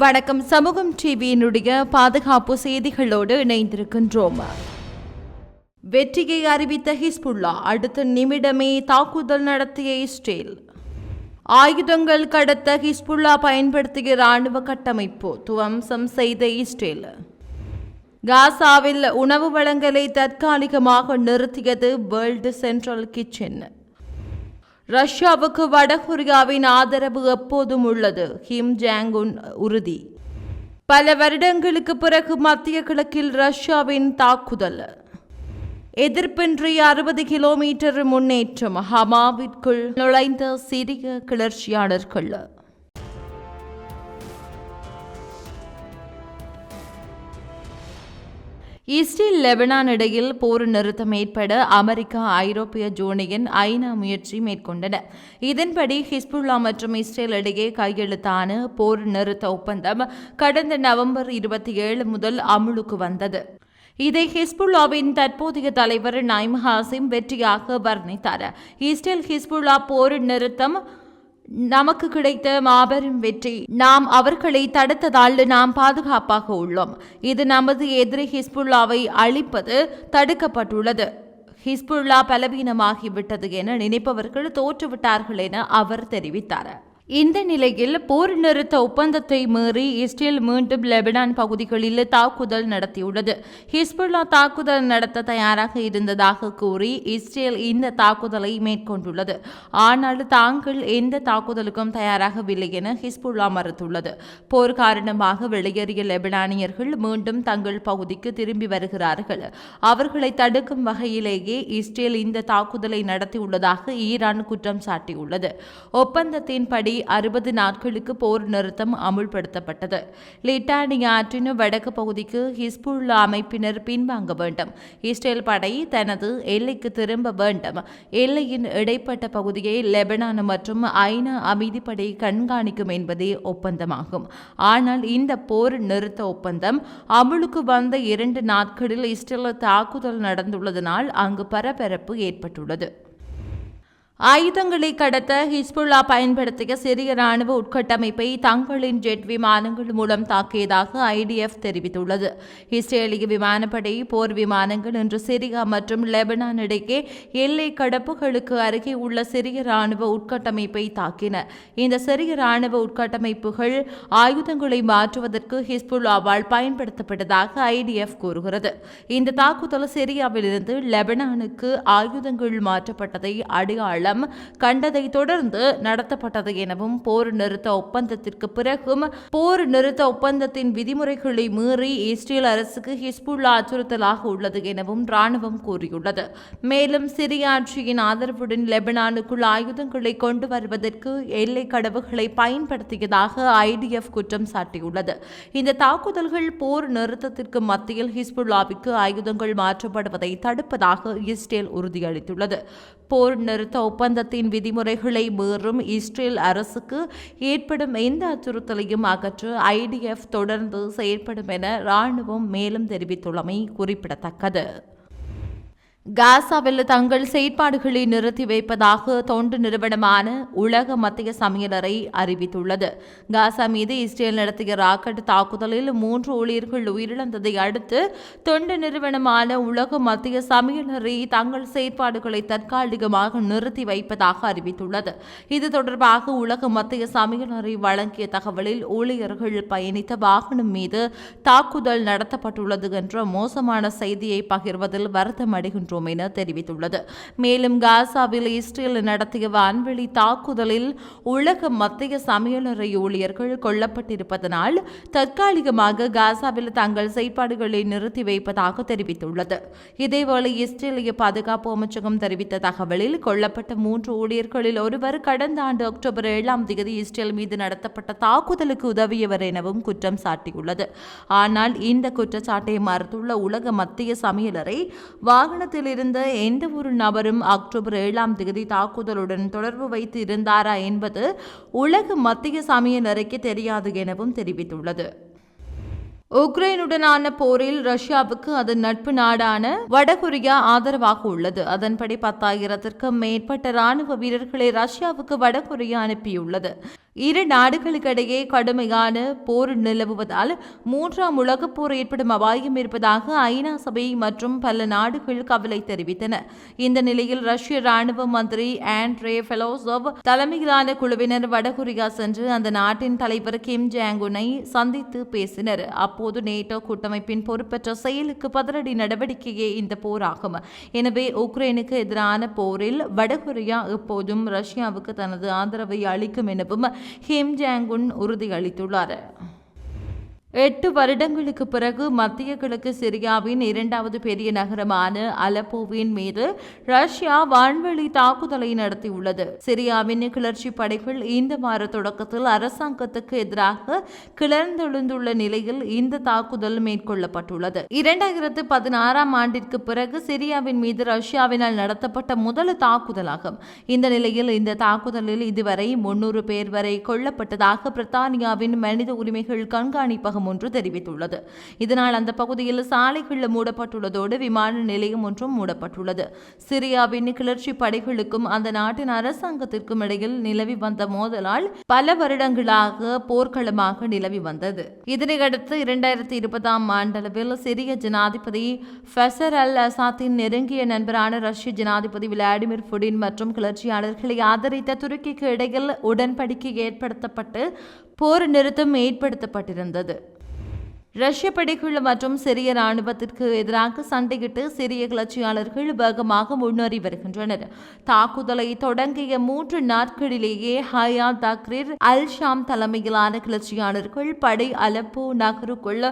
வணக்கம். சமூகம் டிவியினுடைய பாதுகாப்பு செய்திகளோடு இணைந்திருக்கின்றோம். வெற்றியை அறிவித்த ஹிஸ்புல்லா அடுத்த நிமிடமே தாக்குதல் நடத்திய இஸ்ரேல். ஆயுதங்கள் கடத்த ஹிஸ்புல்லா பயன்படுத்திய ராணுவ கட்டமைப்பு துவம்சம் செய்த இஸ்ரேல். காசாவில் உணவு வழங்கலை தற்காலிகமாக நிறுத்தியது வேர்ல்டு சென்ட்ரல் கிச்சன். ரஷ்யாவுக்கு வடகொரியாவின் ஆதரவு எப்போதும் உள்ளது. கிம் ஜாங் உன் உறுதி. பல வருடங்களுக்கு பிறகு மத்திய கிழக்கில் ரஷ்யாவின் தாக்குதல். எதிர்ப்பின்றி அறுபது கிலோமீட்டர் முன்னேற்றம். ஹமாவிற்குள் நுழைந்த சிறிய கிளர்ச்சியாளர்கள். இஸ்ரேல் லெபனான் இடையில் போர் நிறுத்தம் ஏற்பட அமெரிக்கா ஐரோப்பிய ஜூனியன் ஐநா முயற்சி மேற்கொண்டன. இதன்படி ஹிஸ்புல்லா மற்றும் இஸ்ரேல் இடையே கையெழுத்தான போர் நிறுத்த ஒப்பந்தம் கடந்த நவம்பர் இருபத்தி ஏழு முதல் அமுலுக்கு வந்தது. இதை ஹிஸ்புல்லாவின் தற்போதைய தலைவர் நைம் ஹாசிம் வெற்றியாக வர்ணித்தார். இஸ்ரேல் ஹிஸ்புல்லா போர் நிறுத்தம் நமக்கு கிடைத்த மாபெரும் வெற்றி. நாம் அவர்களை தடுத்ததால் நாம் பாதுகாப்பாக உள்ளோம். இது நமது எதிரி ஹிஸ்புல்லாவை அழிப்பது தடுக்கப்பட்டுள்ளது. ஹிஸ்புல்லா பலவீனமாகிவிட்டது என நினைப்பவர்கள் தோற்றுவிட்டார்கள் என அவர் தெரிவித்தார். இந்த நிலையில் போர் நிறுத்த ஒப்பந்தத்தை மீறி இஸ்ரேல் மீண்டும் லெபனான் பகுதிகளில் தாக்குதல் நடத்தியுள்ளது. ஹிஸ்புல்லா தாக்குதல் நடத்த தயாராக இருந்ததாக கூறி இஸ்ரேல் இந்த தாக்குதலை மேற்கொண்டுள்ளது. ஆனால் தாங்கள் எந்த தாக்குதலுக்கும் தயாராகவில்லை என ஹிஸ்புல்லா மறுத்துள்ளது. போர் காரணமாக வெளியேறிய லெபனானியர்கள் மீண்டும் தங்கள் பகுதிக்கு திரும்பி வருகிறார்கள். அவர்களை தடுக்கும் வகையிலேயே இஸ்ரேல் இந்த தாக்குதலை நடத்தியுள்ளதாக ஈரான் குற்றம் சாட்டியுள்ளது. ஒப்பந்தத்தின்படி அறுபது நாட்களுக்கு போர் நிறுத்தம் அமுல்படுத்தப்பட்டது. லிட்டானி ஆற்றின் வடக்கு பகுதிக்கு ஹிஸ்புல்லா அமைப்பினர் பின்வாங்க வேண்டும். இஸ்ரேல் படை தனது எல்லைக்கு திரும்ப வேண்டும். எல்லையின் இடைப்பட்ட பகுதியை லெபனான் மற்றும் ஐநா அமைதிப்படை கண்காணிக்கும் என்பதே ஒப்பந்தமாகும். ஆனால் இந்த போர் நிறுத்த ஒப்பந்தம் அமுலுக்கு வந்த இரண்டு நாட்களில் இஸ்ரேல் தாக்குதல் நடந்துள்ளதனால் அங்கு பரபரப்பு ஏற்பட்டுள்ளது. ஆயுதங்களை கடத்த ஹிஸ்புல்லா பயன்படுத்திய சிறிய ராணுவ உட்கட்டமைப்பை தங்களின் ஜெட் விமானங்கள் மூலம் தாக்கியதாக ஐடிஎஃப் தெரிவித்துள்ளது. இஸ்ரேலிய விமானப்படை போர் விமானங்கள் இன்று சிரியா மற்றும் லெபனான் இடையே எல்லை கடப்புகளுக்கு அருகே உள்ள சிறிய ராணுவ உட்கட்டமைப்பை தாக்கின. இந்த சிறிய ராணுவ உட்கட்டமைப்புகள் ஆயுதங்களை மாற்றுவதற்கு ஹிஸ்புல்லாவால் பயன்படுத்தப்பட்டதாக ஐடிஎஃப் கூறுகிறது. இந்த தாக்குதல் சிரியாவிலிருந்து லெபனானுக்கு ஆயுதங்கள் மாற்றப்பட்டதை அடையாளம் மூலம் கண்டதை தொடர்ந்து நடத்தப்பட்டது எனவும் போர் நிறுத்த ஒப்பந்தத்திற்கு பிறகும் போர் நிறுத்த ஒப்பந்தத்தின் விதிமுறைகளை மீறி இஸ்ரேல் அரசுக்கு ஹிஸ்புல்லா அச்சுறுத்தலாக உள்ளது எனவும் ராணுவம் கூறியுள்ளது. மேலும் சிரியாட்சியின் ஆதரவுடன் லெபனானுக்குள் ஆயுதங்களை கொண்டு வருவதற்கு எல்லை கடவுகளை பயன்படுத்தியதாக ஐடிஎஃப் குற்றம் சாட்டியுள்ளது. இந்த தாக்குதல்கள் போர் நிறுத்தத்திற்கு மத்தியில் ஹிஸ்புல்லாவுக்கு ஆயுதங்கள் மாற்றப்படுவதை தடுப்பதாக இஸ்ரேல் உறுதியளித்துள்ளது. போர் நிறுத்த ஒப்பந்தத்தின் விதிமுறைகளை மீறும் இஸ்ரேல் அரசுக்கு ஏற்படும் எந்த அச்சுறுத்தலையும் அகற்ற ஐடிஎஃப் தொடர்ந்து செயற்படும் என ராணுவம் மேலும் தெரிவித்துள்ளமை குறிப்பிடத்தக்கது. காசாவில் தங்கள் செயற்பாடுகளை நிறுத்தி வைப்பதாக தொண்டு நிறுவனமான உலக மத்திய சமையலறை அறிவித்துள்ளது. காசா மீது இஸ்ரேல் நடத்திய ராக்கெட் தாக்குதலில் மூன்று ஊழியர்கள் உயிரிழந்ததை அடுத்து தொண்டு நிறுவனமான உலக மத்திய சமையலறை தங்கள் செயற்பாடுகளை தற்காலிகமாக நிறுத்தி வைப்பதாக அறிவித்துள்ளது. இது தொடர்பாக உலக மத்திய சமையலறை வழங்கிய தகவலில் ஊழியர்கள் பயணித்த வாகனம் மீது தாக்குதல் நடத்தப்பட்டுள்ளது என்ற மோசமான செய்தியை பகிர்வதில் வருத்தம் அடைகின்றோம் வேண்டும் என தெரிவித்துள்ளது. மேலும் காசாவில் இஸ்ரேல் நடத்திய வான்வெளி தாக்குதலில் உலக மத்திய சமையலறை ஊழியர்கள் கொல்லப்பட்டிருப்பதனால் தற்காலிகமாக காசாவில் தங்கள் செயற்பாடுகளை நிறுத்தி வைப்பதாக தெரிவித்துள்ளது. இதேவேளை இஸ்ரேலிய பாதுகாப்பு அமைச்சகம் தெரிவித்த தகவலில் கொல்லப்பட்ட மூன்று ஊழியர்களில் ஒருவர் கடந்த ஆண்டு அக்டோபர் ஏழாம் தேதி இஸ்ரேல் மீது நடத்தப்பட்ட தாக்குதலுக்கு உதவியவர் எனவும் குற்றம் சாட்டியுள்ளது. ஆனால் இந்த குற்றச்சாட்டை மறுத்துள்ள உலக மத்திய சமையலறை வாகனத்தில் இருந்த எந்த ஒரு நபரும் அக்டோபர் ஏழாம் தேதி தாக்குதலுடன் தொடர்பு வைத்து இருந்தாரா என்பது உலக மத்திய சமையலறைக்கு தெரியாது எனவும் தெரிவித்துள்ளது. உக்ரைனுடனான போரில் ரஷ்யாவுக்கு அதன் நட்பு நாடான வடகொரியா ஆதரவாக உள்ளது. அதன்படி பத்தாயிரத்திற்கும் மேற்பட்ட ராணுவ வீரர்களை ரஷ்யாவுக்கு வடகொரியா அனுப்பியுள்ளது. இரு நாடுகளுக்கிடையே கடுமையான போர் நிலவுவதால் மூன்றாம் உலகப் போர் ஏற்படும் அபாயம் இருப்பதாக ஐநா சபை மற்றும் பல நாடுகள் கவலை தெரிவித்தன. இந்த நிலையில் ரஷ்ய ராணுவ மந்திரி ஆண்ட்ரே ஃபெலோசோவ் தலைமையிலான குழுவினர் வடகொரியா சென்று அந்த நாட்டின் தலைவர் கிம் ஜாங்குனை சந்தித்து பேசினர். அப்போது நேட்டோ கூட்டமைப்பின் பொறுப்பற்ற செயலுக்கு பதிலடி நடவடிக்கையே இந்த போராகும். எனவே உக்ரைனுக்கு எதிரான போரில் வடகொரியா எப்போதும் ரஷ்யாவுக்கு தனது ஆதரவை அளிக்கும் எனவும் ஹிம் ஜாங்குன் உறுதியளித்துள்ளார். எட்டு வருடங்களுக்கு பிறகு மத்திய கிழக்கு சிரியாவின் இரண்டாவது பெரிய நகரமான அலப்போவின் மீது ரஷ்யா வான்வெளி தாக்குதலை நடத்தியுள்ளது. சிரியாவின் கிளர்ச்சி படைகள் இந்த வார தொடக்கத்தில் அரசாங்கத்துக்கு எதிராக கிளர்ந்தெழுந்துள்ள நிலையில் இந்த தாக்குதல் மேற்கொள்ளப்பட்டுள்ளது. இரண்டாயிரத்து பதினாறாம் ஆண்டிற்கு பிறகு சிரியாவின் மீது ரஷ்யாவினால் நடத்தப்பட்ட முதல் தாக்குதலாகும். இந்த நிலையில் இந்த தாக்குதலில் இதுவரை முன்னூறு பேர் வரை கொல்லப்பட்டதாக பிரித்தானியாவின் மனித உரிமைகள் கண்காணிப்பகம் நிர்வாகம் ஒன்று தெரிவித்துள்ளது. இதனால் அந்த பகுதியில் சாலைகள் மூடப்பட்டுள்ளதோடு விமான நிலையம் ஒன்றும் மூடப்பட்டுள்ளது. சிரியாவின் கிளர்ச்சி படைகளுக்கும் அந்த நாட்டின் அரசாங்கத்திற்கும் இடையில் நிலவி வந்த மோதலால் பல வருடங்களாக போர்க்களமாக நிலவி வந்தது. இதனையடுத்து இரண்டாயிரத்தி இருபதாம் ஆண்டளவில் சிரிய ஜனாதிபதி ஃபெசர் அல் அசாத்தின் நெருங்கிய நண்பரான ரஷ்ய ஜனாதிபதி விளாடிமிர் புடின் மற்றும் கிளர்ச்சியாளர்களை ஆதரித்த துருக்கிக்கு இடையில் உடன்படிக்கை ஏற்படுத்தப்பட்டு போர் நிறுத்தம் ஏற்படுத்தப்பட்டிருந்தது. ரஷ்ய படைகள் மற்றும் சிரிய ராணுவத்திற்கு எதிராக சண்டையிட்டு சிரிய கிளர்ச்சியாளர்கள் வேகமாக முன்னேறி வருகின்றனர். தாக்குதலை தொடங்கிய மூன்று நாட்களிலேயே ஹயா தக்ரீர் அல் ஷாம் தலைமையிலான கிளர்ச்சியாளர்கள் படை அலப்போ நகருக்குள்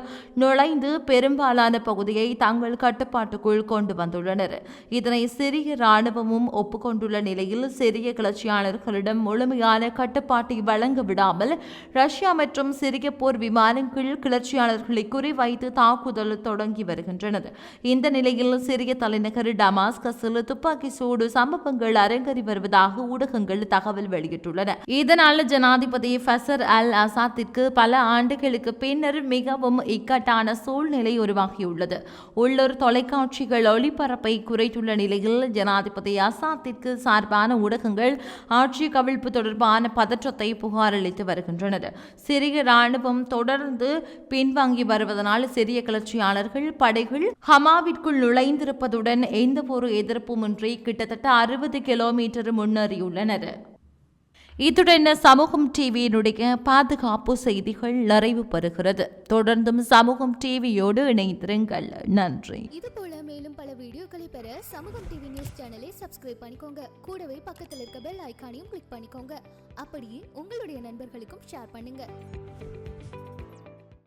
நுழைந்து பெரும்பாலான பகுதியை தங்கள் கட்டுப்பாட்டுக்குள் கொண்டு வந்துள்ளனர். இதனை சிரிய ராணுவமும் ஒப்புக்கொண்டுள்ள நிலையில் சிரிய கிளர்ச்சியாளர்களிடம் முழுமையான கட்டுப்பாட்டை வழங்க விடாமல் ரஷ்யா மற்றும் சிரிய போர் விமானங்கள் கிளர்ச்சியாளர்கள் அவர்களை குறிவைத்து தாக்குதல் தொடங்கி வருகின்றனர் இந்த நிலையில் சிறிய தலைநகர் டமாஸ்கஸில் துப்பாக்கி சூடு சம்பவங்கள் அரங்கறி வருவதாக ஊடகங்கள் தகவல் வெளியிட்டுள்ளன. இதனால் ஜனாதிபதி ஃபசர் அல் அசாத்திற்கு பல ஆண்டுகளுக்கு பின்னர் மிகவும் இக்கட்டான சூழ்நிலை உருவாகியுள்ளது. உள்ளூர் தொலைக்காட்சிகள் ஒளிபரப்பை குறைத்துள்ள நிலையில் ஜனாதிபதி அசாத்திற்கு சார்பான ஊடகங்கள் ஆட்சி கவிழ்ப்பு தொடர்பான பதற்றத்தை புகாரளித்து வருகின்றனர். சிறிய ராணுவம் தொடர்ந்து பின்வாங்கி வருவதனால் சிறிய கிளர்ச்சியாளர்கள் படைகள் ஹமாவிற்குள் நுழைந்திருப்பதுடன் எந்த ஒரு எதிர்ப்புமின்றி கிட்டத்தட்ட அறுபது கிலோமீட்டர் முன்னேறியுள்ளனர். இத்துடன் சமூகம் டிவியினுடைய பாதுகாப்பு செய்திகள் நிறைவு பெறுகிறது. தொடர்ந்தும் சமூகம் டிவியோடு இணைந்திருங்கள். நன்றி. இது போல மேலும் பல வீடியோக்களை பெற சமூகம் டிவி நியூஸ் சேனலை சப்ஸ்கிரைப் பண்ணிக்கோங்க. கூடவே பக்கத்தில் இருக்க பெல் ஐக்கானையும் கிளிக் பண்ணிக்கோங்க. அப்படியே உங்களுடைய நண்பர்களுக்கும் ஷேர் பண்ணுங்க.